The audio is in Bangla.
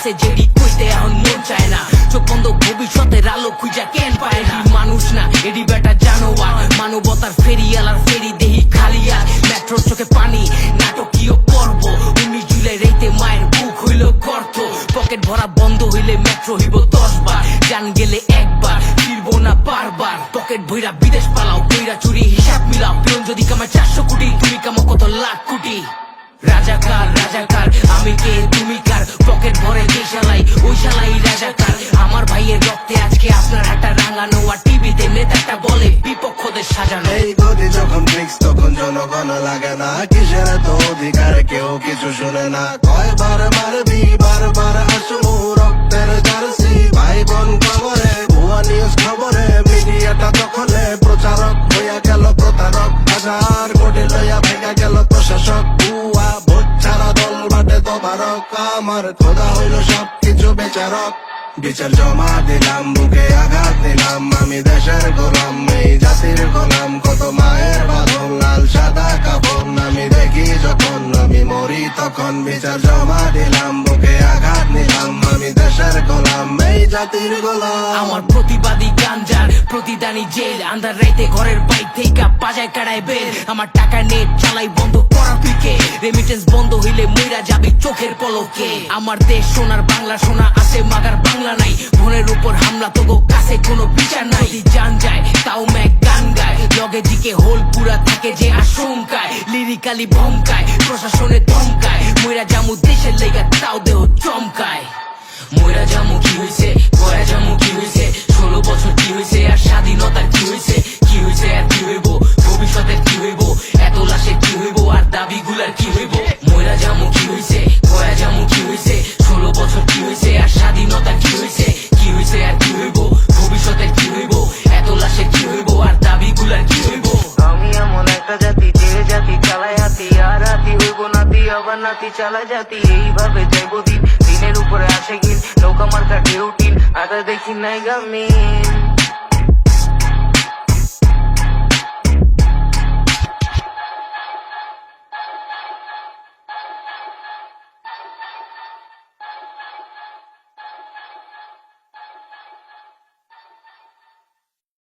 আছে যেটি কইতে এখন মন চায় না। চোখ বন্ধ, ভবিষ্যতের আলো খুঁজা কেন পায় না। মানুষ না, এডি বেটা জানোয়ার। মানবতার ফেরিয়ালার ফেরি দেহি খালিয়া মেট্রোর চোখে পানি, নাটকীয় পর্ব। উনিশ জুলাই রাইতে মায়ের বুক হইল গর্ত। পকেট ভরা বন্ধ হইলে মেট্রো হইব দশ বার জান গেলে একবার, ফিরবো না বারবার। পকেট ভইরা বিদেশ পালাও, কইরা চুরি হিসাব মিলাও। পিয়ন যদি কামায় চারশো কোটি, তুমি কামো কত লাখ কোটি। রাজাকার রাজাকার রাঙানো আর টিভিতে নেতাটা বলে বিপক্ষদের সাজানো। এই গদি যখন ফিক্স তখন জনগণ লাগে না। কিসের তো অধিকারে? কেউ কিছু শুনে না। কয়বার মারবি? বারবার আসব রক্তের জার্সি। ভাই বোন খবরে, ভুয়া নিউজ খবরে, মিডিয়াটা দখলে। প্রচারক হইয়া গেল, প্রতারক। হাজার কোটি লইয়া ভেঙা গেল, প্রশাসক। ভুয়া ভোট ছাড়া দল বাটে তোমারক আমার খোদা হইল সব কিছু বেচারক। বিচার জমা দিলাম বুকে আঘাত দিলাম আমি দেশের গোলাম দেখি যখন আমি মরি, তখন বিচার জমা দিলাম, বুকে আঘাত নিলাম। আমি দেশের গোলাম, এই জাতির গোলাম। আমার প্রতিবাদী গাঞ্জার প্রতিদানী জেল আন্দার রাইতে ঘরের বাইক থেকে বাজায় কাড়ায় বেল। আমার টাকা নেট চালাই বন্ধ করার পিকে রেমিটেন্স বন্ধ হইলে মইরা যাবি চোখের পলকে। আমার দেশ সোনার বাংলা, সোনা আছে, মাগার বাংলা নাই। বোনের উপর হামলা তো কাছে কোনো বিচার নাই। দিকে হোল পুরা থাকে যে আশঙ্কায় লিরিকালি ভমকায় প্রশাসনে ধমকায়। ময়রা জামু দেশের লেগা তাও দেহ চমকায়। ময়রা জামু কি হয়েছে নাতি আবার নাতি চালা জাতি, এইভাবে যাইব দিন। দিনের উপরে আসে গিন নৌকা মার্কা ঢেউ টিন, আদা দেখি নাই গামিন।